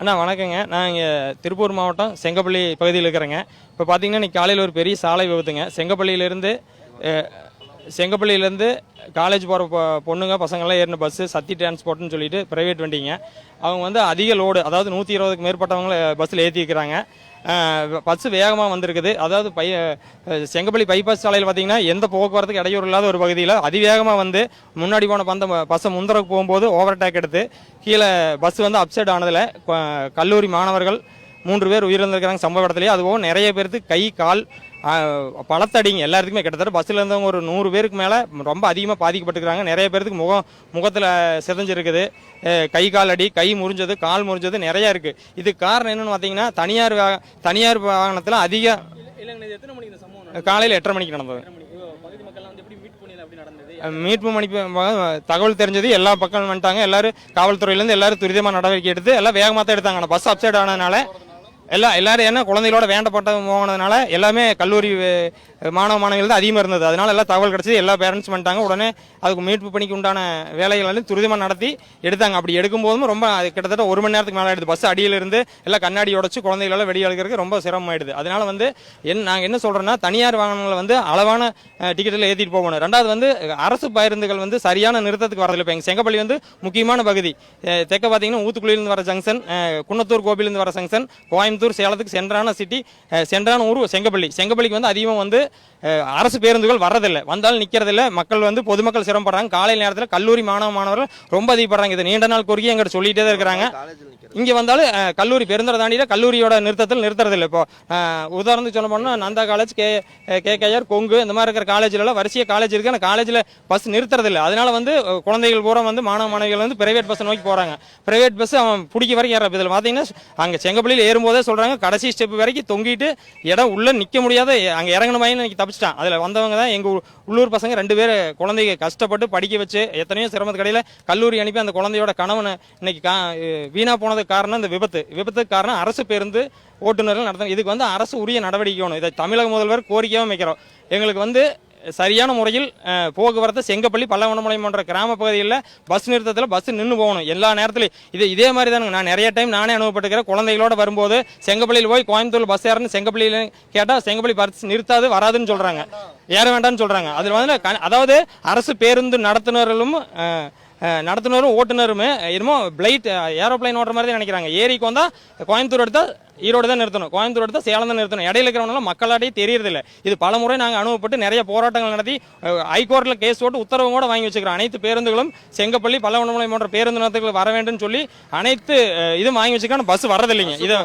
அண்ணா வணக்கங்க. நான் இங்கே திருப்பூர் மாவட்டம் செங்கப்பள்ளி பகுதியில் இருக்கிறேங்க. இப்போ பார்த்தீங்கன்னா இன்னைக்கு காலையில் ஒரு பெரிய சாலை விபத்துங்க. செங்கப்பள்ளியிலேருந்து செங்கப்பள்ளியிலேருந்து காலேஜ் போகிற பொண்ணுங்க பசங்கள்லாம் ஏறின பஸ்ஸு சத்தி டிரான்ஸ்போர்ட்னு சொல்லிட்டு ப்ரைவேட் வண்டிங்க. அவங்க வந்து அதிக லோடு அதாவது நூற்றி இருபதுக்கு மேற்பட்டவங்களை பஸ்ஸில் ஏற்றி வைக்கிறாங்க பஸ்ஸு வேகமாக வந்திருக்குது. அதாவது பை செங்கப்பள்ளி பைபாஸ் சாலையில் பார்த்தீங்கன்னா எந்த போக்குவரத்துக்கு இடையூறு இல்லாத ஒரு பகுதியில் அதிவேகமாக வந்து முன்னாடி போன பந்த பஸ்ஸை முந்தரக்கு போகும்போது ஓவர்டேக் எடுத்து கீழே பஸ் வந்து அப்செட் ஆனதில் கல்லூரி மாணவர்கள் மூன்று பேர் உயிரிழந்திருக்கிறாங்க சம்பவ இடத்துலேயே. அதுவும் நிறைய பேருக்கு கை கால் பலத்தடிங்க. எல்லாத்துக்குமே கிட்டத்தட்ட பஸ்ஸில் இருந்தவங்க ஒரு நூறு பேருக்கு மேலே ரொம்ப அதிகமாக பாதிக்கப்பட்டிருக்காங்க. நிறைய பேருக்கு முகம் முகத்தில் சிதைஞ்சிருக்குது. கை கால் அடி கை முறிஞ்சது கால் முறிஞ்சது நிறைய இருக்கு. இதுக்கு காரணம் என்னன்னு பார்த்தீங்கன்னா தனியார் தனியார் வாகனத்தில் அதிக? காலையில் எட்டரை மணிக்கு நடந்தது. மீட்பு மணி தகவல் தெரிஞ்சது. எல்லா பக்கம் வந்துட்டாங்க. எல்லாரும் காவல்துறையிலேருந்து எல்லாரும் துரிதமாக நடவடிக்கை எடுத்து எல்லாம் வேகமாக தான் எடுத்தாங்க. ஆனால் பஸ் அப்சைட் ஆனதுனால எல்லாம் எல்லாரும் என்ன குழந்தைகளோட வேண்டப்பட்ட போனதுனால எல்லாமே கல்லூரி மாணவ மாணவிகள் தான் அதிகமாக இருந்தது. அதனால எல்லாம் தகவல் கிடைச்சது. எல்லா பேரண்ட்ஸ் பண்ணிட்டாங்க உடனே அதுக்கு மீட்பு பணிக்கு உண்டான வேலைகள் வந்து துரிதமாக நடத்தி எடுத்தாங்க. அப்படி எடுக்கும்போதும் ரொம்ப அது கிட்டத்தட்ட ஒரு மணி நேரத்துக்கு மேலே ஆயிடுது. பஸ் அடியிலிருந்து எல்லாம் கண்ணாடி உடச்சு குழந்தைகளெல்லாம் வெடி அழுகிறதுக்கு ரொம்ப சிரமமாயிடுது. அதனால வந்து என் நாங்கள் என்ன சொல்கிறோன்னா தனியார் வாகனங்களை வந்து அளவான டிக்கெட்டில் ஏற்றிட்டு போகணும். ரெண்டாவது வந்து அரசு பேருந்துகள் வந்து சரியான நிறுத்தத்துக்கு வரதில்லை. இப்போ எங்கள் செங்கப்பள்ளி வந்து முக்கியமான பகுதி. தெற்க பார்த்தீங்கன்னா ஊத்துக்குளியிலிருந்து வர ஜங்ஷன் குன்னத்தூர் கோபிலிருந்து வர ஜங்ஷன் கோயம்புத்தூர் சேலத்துக்கு சென்றான சிட்டி சென்றான ஊர் செங்கப்பள்ளி. செங்கப்பள்ளிக்கு வந்து அதிகமாக வந்து அரசு பேருந்துகள் வர்றதில்லை. வந்தாலும் நிற்கிறதில்ல மக்கள் வந்து பொதுமக்கள் சிரமப்படுறாங்க. காலை நேரத்தில் கல்லூரி மாணவ மாணவர்கள் ரொம்ப அதிகப்படுறாங்க. இது நீண்ட நாள் குறுகிய எங்கிட்ட சொல்லிகிட்டே தான் இருக்கிறாங்க. இங்கே வந்தாலும் கல்லூரி பெருந்தர தாண்டியில் கல்லூரியோட நிறுத்தத்தில் நிறுத்துறதில்லை. இப்போ உதாரணத்துக்கு சொல்ல போனால் Nanda college K KKR Kongu இந்த மாதிரி இருக்கிற காலேஜ்லலாம் வரிசையாக காலேஜ் இருக்குது ஆனால் காலேஜில் பஸ் நிறுத்துறதில்லை. அதனால வந்து குழந்தைகள் பூரா வந்து மாணவ மாணவிகள் வந்து பிரைவேட் பஸ்ஸை நோக்கி போகிறாங்க பிரைவேட் பஸ் அவன் பிடிக்க வரைக்கும் ஏற இதில் பார்த்தீங்கன்னா அங்கே செங்கப்பள்ளியில் ஏறும்போதே சொல்கிறாங்க கடைசி ஸ்டெப் வரைக்கும் தொங்கிட்டு இடம் உள்ளே நிற்க முடியாத அங்கே இறங்கின மாதிரி தப்பிச்சிட்டான். அதில் வந்தவங்க தான் எங்கள் உள்ளூர் பசங்க ரெண்டு பேர் குழந்தைங்க கஷ்டப்பட்டு படிக்க வச்சு எத்தனையோ சிரமத்து கடையில் கல்லூரி அனுப்பி அந்த குழந்தையோட கணவனை இன்னைக்கு கா போனதை போனதுக்கு காரணம் இந்த விபத்து. விபத்துக்கு காரணம் அரசு பேருந்து ஓட்டுநர்கள் நடத்தணும். இதுக்கு வந்து அரசு உரிய நடவடிக்கை வேணும் இதை தமிழக முதல்வர் கோரிக்கையாகவும் வைக்கிறோம் எங்களுக்கு வந்து சரியான முறையில் போக்குவரத்து செங்கப்பள்ளி பல்லவனமலை போன்ற கிராம பகுதிகளில் பஸ் நிறுத்தத்தில் பஸ் நின்று போகணும். எல்லா நேரத்துலையும். இது இதே மாதிரி தானுங்க. நான் நிறைய டைம் நானே அனுபவப்பட்டுக்கிறேன் குழந்தைகளோட வரும்போது செங்கப்பள்ளியில் போய் கோயம்புத்தூர் பஸ் ஏறணும். செங்கப்பள்ளியில் கேட்டால் செங்கப்பள்ளி பஸ் நிறுத்தாது வராதுன்னு சொல்கிறாங்க ஏற வேண்டாம்னு சொல்கிறாங்க அதில் வந்து க- அதாவது அரசு பேருந்து நடத்துனர்களும் நடத்துனரும் ஓட்டுநருமே என்னமோ பிளைட் ஏரோப்ளைன் ஓட்டுற மாதிரி தான் நினைக்கிறாங்க. ஏரிக்கு வந்தால் கோயம்புத்தூர் எடுத்தா ஈரோடு தான் நிறுத்தணும். கோயம்புத்தூர் எடுத்தா சேலம் தான் நிறுத்தணும். இடையில இருக்கிறவங்களாம் மக்களாட்டே தெரியறதில்ல. இது பல முறை நாங்கள் அனுபவப்பட்டு நிறைய போராட்டங்கள் நடத்தி ஹைகோர்ட்டில் கேஸ் போட்டு உத்தரவு கூட வாங்கி வச்சுக்கிறோம். அனைத்து பேருந்துகளும் செங்கப்பள்ளி பல்லவனமலை போன்ற பேருந்து நிறுத்தங்கள் வர வேண்டும் சொல்லி அனைத்து இதுவும் வாங்கி வச்சுக்கிறோம். பஸ் வரதில்லைங்க. இது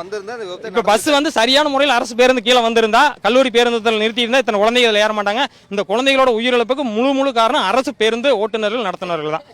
இப்ப பஸ் வந்து சரியான முறையில் அரசு பேருந்து கீழே வந்திருந்தா கல்லூரி பேருந்துல நிறுத்தி இருந்தா இத்தனை குழந்தைகள் ஏற மாட்டாங்க. இந்த குழந்தைகளோட உயிரிழப்புக்கு முழு முழு காரணம் அரசு பேருந்து ஓட்டுநர்கள் நடத்துனர்கள் தான்.